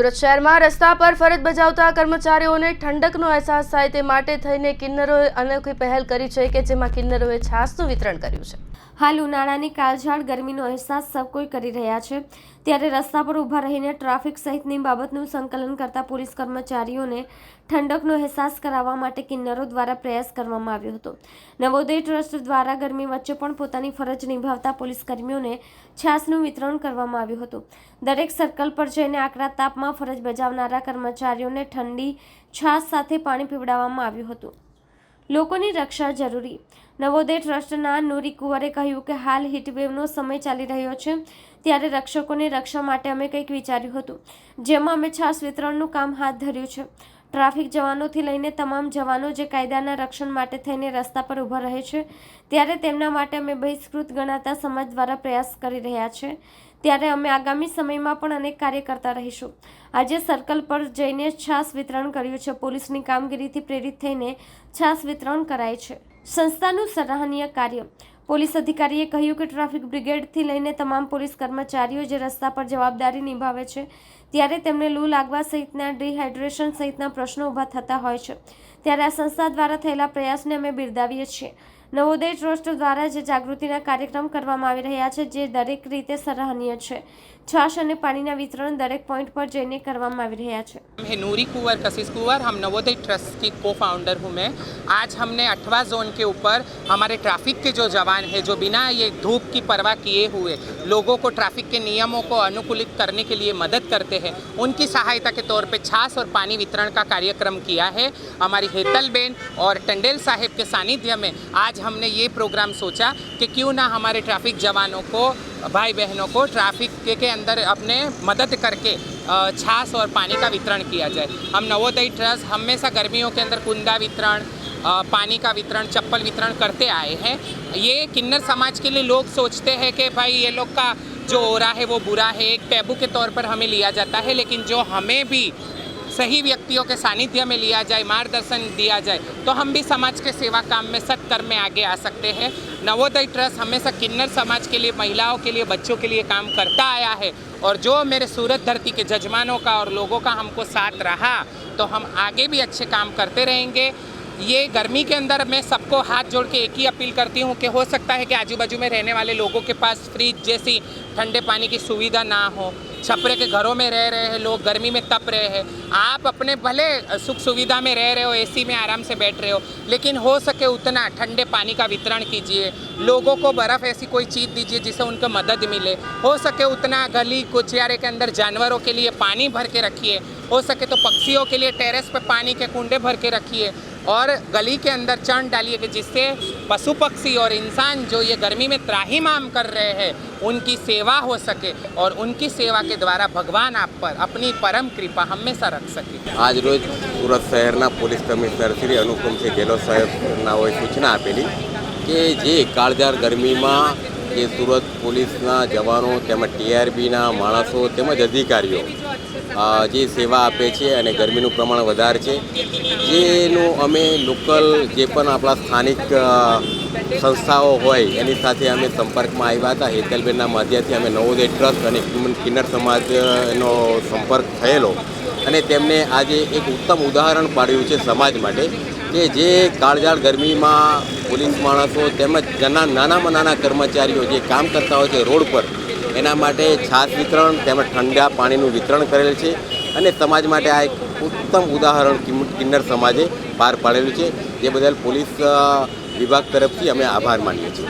સુરત શહેરમાં રસ્તા પર ફરજ બજાવતા કર્મચારીઓને ઠંડકનો અહેસાસ થાય તે માટે થઈને કિન્નરોએ અનોખી પહેલ કરી છે કે જેમાં કિન્નરોએ છાસનું વિતરણ કર્યું છે. હાલ ઉનાળાની કાળઝાળ, ગરમીનો અહેસાસ સૌ કોઈ કરી રહ્યા છે. ત્યારે રસ્તા પર ઊભા રહીને ટ્રાફિક સહિતની બાબતનું સંકલન કરતા પોલીસ કર્મચારીઓને ઠંડકનો અહેસાસ કરાવવા માટે કિન્નરો દ્વારા પ્રયાસ કરવામાં આવ્યો હતો. નવોદય ટ્રસ્ટ દ્વારા ગરમી વચ્ચે પણ પોતાની ફરજ નિભાવતા પોલીસ કર્મીઓને છાસનું વિતરણ કરવામાં આવ્યું હતું. દરેક સર્કલ પર જઈને આકરા તાપમાં ફરજ બજાવનારા કર્મચારીઓને ઠંડી છાસ સાથે પાણી પીવડાવવામાં આવ્યું હતું. લોકોની રક્ષા જરૂરી. નવોદય ટ્રસ્ટના નૂરી કુંવરે કહ્યું કે હાલ હીટવેવનો સમય ચાલી રહ્યો છે, ત્યારે રક્ષકોની રક્ષા માટે અમે કંઈક વિચાર્યું હતું. જેમાં અમે છાસ વિતરણનું કામ હાથ ધર્યું છે. ટ્રાફિક જવાનોથી લઈને તમામ જવાનો જે કાયદાના રક્ષણ માટે થઈને રસ્તા પર ઊભા રહે છે, ત્યારે તેમના માટે અમે બહિષ્કૃત ગણાતા સમાજ દ્વારા પ્રયાસ કરી રહ્યા છે. ત્યારે અમે આગામી સમયમાં પણ અનેક કાર્ય કરતા રહીશું. આજે સર્કલ પર જઈને છાસ વિતરણ કર્યું છે. પોલીસની કામગીરીથી પ્રેરિત થઈને છાસ વિતરણ કરાય છે. સંસ્થાનું સરાહનીય કાર્ય. પોલીસ અધિકારીએ કહ્યું કે ટ્રાફિક બ્રિગેડથી લઈને તમામ પોલીસ કર્મચારીઓ જે રસ્તા પર જવાબદારી નિભાવે છે, ત્યારે તેમને લૂ લાગવા સહિતના ડિહાઇડ્રેશન સહિતના પ્રશ્નો ઊભા થતા હોય છે. ત્યારે આ સંસ્થા દ્વારા થયેલા પ્રયાસને અમે બિરદાવીએ છીએ. નવોદય ટ્રસ્ટ દ્વારા જે જાગૃતિના કાર્યક્રમ કરવામાં આવી રહ્યા છે જે દરેક રીતે સરાહનીય છે છાશ અને પાણીના વિતરણ દરેક પોઈન્ટ પર જઈને કરવામાં આવી રહ્યા છે नाम है नूरी कुंवर कशिश कुंवर हम नवोदय ट्रस्ट की को फाउंडर हूँ मैं आज हमने अठवा जोन के ऊपर हमारे ट्रैफिक के जो जवान हैं जो बिना ये धूप की परवाह किए हुए लोगों को ट्रैफिक के नियमों को अनुकूलित करने के लिए मदद करते हैं। उनकी सहायता के तौर पे छाछ और पानी वितरण का कार्यक्रम किया है। हमारी हेतल बेन और टंडेल साहेब के सानिध्य में आज हमने ये प्रोग्राम सोचा कि क्यों ना हमारे ट्रैफ़िक जवानों को भाई बहनों को ट्रैफ़िक के, के अंदर अपने मदद करके छाछ और पानी का वितरण किया जाए। हम नवोदय ट्रस्ट हमेशा गर्मियों के अंदर कुंदा वितरण पानी का वितरण, चप्पल वितरण करते आए हैं। ये किन्नर समाज के लिए लोग सोचते हैं कि भाई ये लोग का जो हो रहा है वो बुरा है, एक टैबू के तौर पर हमें लिया जाता है, लेकिन जो हमें भी सही व्यक्तियों के सानिध्य में लिया जाए, मार्गदर्शन दिया जाए तो हम भी समाज के सेवा काम में, सत्कर्म में आगे आ सकते हैं। नवोदय ट्रस्ट हमेशा किन्नर समाज के लिए, महिलाओं के लिए, बच्चों के लिए काम करता आया है। और जो मेरे सूरत धरती के जजमानों का और लोगों का हमको साथ रहा तो हम आगे भी अच्छे काम करते रहेंगे। ये गर्मी के अंदर मैं सबको हाथ जोड़ के एक ही अपील करती हूँ कि हो सकता है कि आजू बाजू में रहने वाले लोगों के पास फ्रिज जैसी ठंडे पानी की सुविधा ना हो छपरे के घरों में रह रहे हैं लोग, गर्मी में तप रहे हैं। आप अपने भले सुख सुविधा में रह रहे हो एसी में आराम से बैठ रहे हो, लेकिन हो सके उतना ठंडे पानी का वितरण कीजिए। लोगों को बर्फ़ ऐसी कोई चीज़ दीजिए जिससे उनको मदद मिले। हो सके उतना गली, कुचियारे के अंदर जानवरों के लिए पानी भर के रखिए। हो सके तो पक्षियों के लिए टेरेस पर पानी के कुंडे भर के रखिए। और गली के अंदर चण डालिए कि जिससे पशु पक्षी और इंसान जो ये गर्मी में त्राहीमाम कर रहे हैं उनकी सेवा हो सके और उनकी सेवा के द्वारा भगवान आप पर अपनी परम कृपा हमेशा रख सके આજ રોજ સુરત શહેરના પોલીસ કમિશનર શ્રી અનુપમસિંહ ગેહલોત સાહેબનાઓએ સૂચના આપેલી કે જે કાળઝાળ ગરમીમાં જે સુરત પોલીસના જવાનો તેમજ ટીઆરબીના માણસો તેમજ અધિકારીઓ અ, જે સેવા આપે છે અને ગરમીનું પ્રમાણ વધારે છે જેનું અમે લોકલ જે પણ આપણા સ્થાનિક અ, સંસ્થાઓ હોય, એની સાથે અમે સંપર્કમાં આવ્યા હતા. હેતલબેનના માધ્યમથી અમે નવોદય ટ્રસ્ટ અને કિન્નર- કિન્નર સમાજનો સંપર્ક થયેલો. અને તેમને આજે એક ઉત્તમ ઉદાહરણ પાડ્યું છે સમાજ માટે, કે જે કાળઝાળ ગરમીમાં પોલીસ માણસો તેમજ જના, નાનામાં નાના કર્મચારીઓ જે કામ કરતા હોય છે રોડ પર, એના માટે છાશ વિતરણ તેમજ ઠંડા પાણીનું વિતરણ કરેલ છે. અને સમાજ માટે આ એક ઉત્તમ ઉદાહરણ કિન્નર સમાજે પાર પાડેલું છે. જે બદલ પોલીસ વિભાગ તરફથી અમે આભાર માનીએ છીએ.